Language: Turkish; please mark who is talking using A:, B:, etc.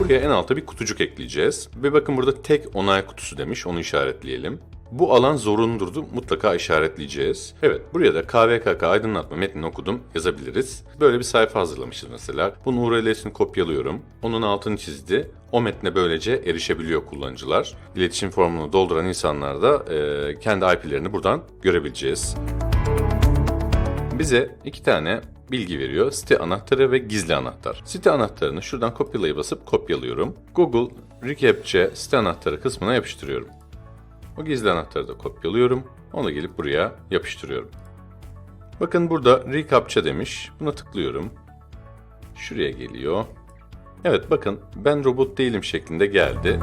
A: Buraya en alta bir kutucuk ekleyeceğiz. Ve bakın burada tek onay kutusu demiş. Onu işaretleyelim. Bu alan zorundurdu. Mutlaka işaretleyeceğiz. Evet buraya da KVKK aydınlatma metnini okudum yazabiliriz. Böyle bir sayfa hazırlamışız mesela. Bunun URL'sini kopyalıyorum. Onun altını çizdi. O metne böylece erişebiliyor kullanıcılar. İletişim formunu dolduran insanlar da e, kendi IP'lerini buradan görebileceğiz. Bize iki tane bilgi veriyor. Site anahtarı ve gizli anahtar. Site anahtarını şuradan kopyalayı basıp kopyalıyorum. Google Recaptcha site anahtarı kısmına yapıştırıyorum. O gizli anahtarı da kopyalıyorum. Onu gelip buraya yapıştırıyorum. Bakın burada reCAPTCHA demiş. Buna tıklıyorum. Şuraya geliyor. Evet bakın ben robot değilim şeklinde geldi.